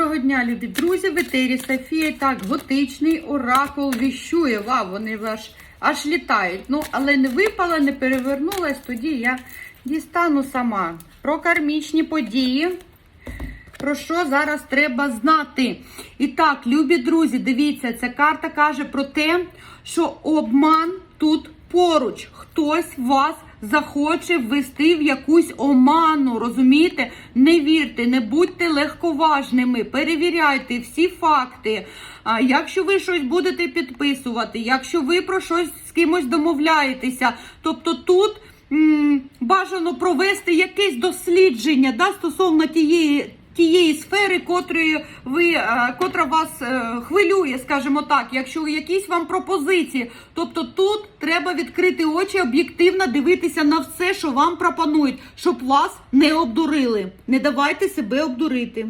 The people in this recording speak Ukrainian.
Доброго дня, любі друзі, в етері Софія. Так, готичний оракул віщує. Вау, вони аж, аж літають. Ну, але не випала, не перевернулась, тоді я дістану сама. Про кармічні події. Про що зараз треба знати? І так, любі друзі, дивіться, ця карта каже про те, що обман тут поруч. Хтось вас захоче ввести в якусь оману. Розумієте? Не вірте, не будьте легковажними, перевіряйте всі факти. А якщо ви щось будете підписувати, якщо ви про щось з кимось домовляєтеся, тобто тут. Бажано провести якесь дослідження да, стосовно тієї тієї сфери, котрої ви, е, котра вас е, хвилює, скажімо так, якщо якісь вам пропозиції. Тобто тут треба відкрити очі, об'єктивно дивитися на все, що вам пропонують, щоб вас не обдурили. Не давайте себе обдурити.